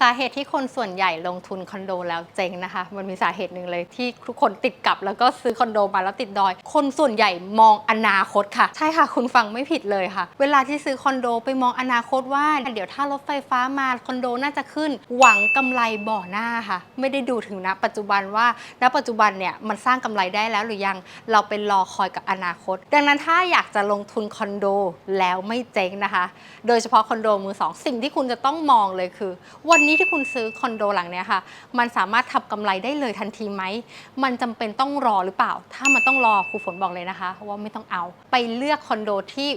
สาเหตุที่คนส่วนใหญ่ลงทุนคอนโดแล้วเจ๊งนะคะ มันมีสาเหตุหนึ่งเลยที่ทุกคนติดกับแล้วก็ซื้อคอนโดมาแล้วติดดอย คนส่วนใหญ่มองอนาคตค่ะ ใช่ค่ะ คุณฟังไม่ผิดเลยค่ะ เวลาที่ซื้อคอนโดไปมองอนาคตว่า เดี๋ยวถ้ารถไฟฟ้ามาคอนโดน่าจะขึ้น หวังกำไรบ่อหน้าค่ะ ไม่ได้ดูถึงณปัจจุบันว่า ณปัจจุบันเนี่ยมันสร้างกำไรได้แล้วหรือยังเราเป็นรอคอยกับอนาคต ดังนั้นถ้าอยากจะลงทุนคอนโดแล้วไม่เจ๊งนะคะ โดยเฉพาะคอนโดมือสองสิ่งที่คุณจะต้องมองเลยคือวันนี้ที่คุณซื้อคอนโดหลังเนี้ยค่ะ มันสามารถทำกำไรได้เลยทันทีไหม มันจำเป็นต้องรอหรือเปล่า ถ้ามันต้องรอครูฝนบอกเลยนะคะ ว่าไม่ต้องเอา ไปเลือกคอนโดที่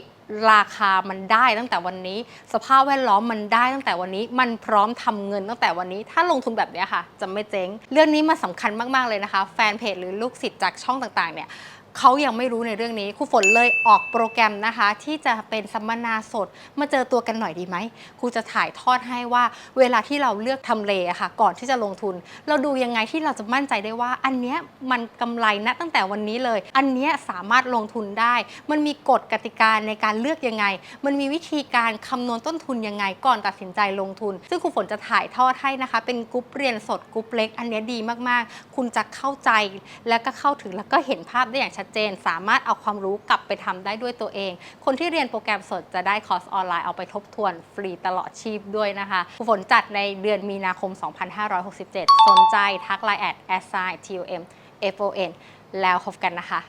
ราคามันได้ตั้งแต่วันนี้ สภาพแวดล้อมมันได้ตั้งแต่วันนี้ มันพร้อมทำเงินตั้งแต่วันนี้ ถ้าลงทุนแบบนี้ค่ะ จะไม่เจ๊ง เรื่องนี้มาสำคัญมาก ๆ เลยนะคะ แฟนเพจหรือลูกศิษย์จากช่องต่าง ๆ เนี่ย เขายังไม่รู้ในเรื่องนี้ครูฝนเลยออกโปรแกรมนะคะ ที่จะเป็นสัมมนาสด มาเจอตัวกันหน่อยดีไหมครูจะถ่ายทอดให้ว่าเวลาที่เราเลือกทำเลอะค่ะ ก่อนที่จะลงทุน เราดูยังไงที่เราจะมั่นใจได้ว่า อันเนี้ยมันกำไรนะตั้งแต่วันนี้เลย อันเนี้ยสามารถลงทุนได้ มันมีกฎกติกาในการเลือกยังไง มันมีวิธีการคำนวณต้นทุนยังไงก่อนตัดสินใจลงทุน ซึ่งครูฝนจะถ่ายทอดให้นะคะ เป็นกรุ๊ปเรียนสดกรุ๊ปเล็ก อันเนี้ยดีมากๆ คุณจะเข้าใจและก็เข้าถึงแล้วก็เห็นภาพได้อย่างชัดเจน สามารถเอาความรู้กลับไปทำได้ด้วยตัวเอง คนที่เรียนโปรแกรมสดจะได้คอร์สออนไลน์เอาไปทบทวนฟรีตลอดชีพด้วยนะคะครูฝนจัดในเดือนมีนาคม 2567 สนใจทักไลน์แอด s i t o m f o n แล้วพบกันนะคะ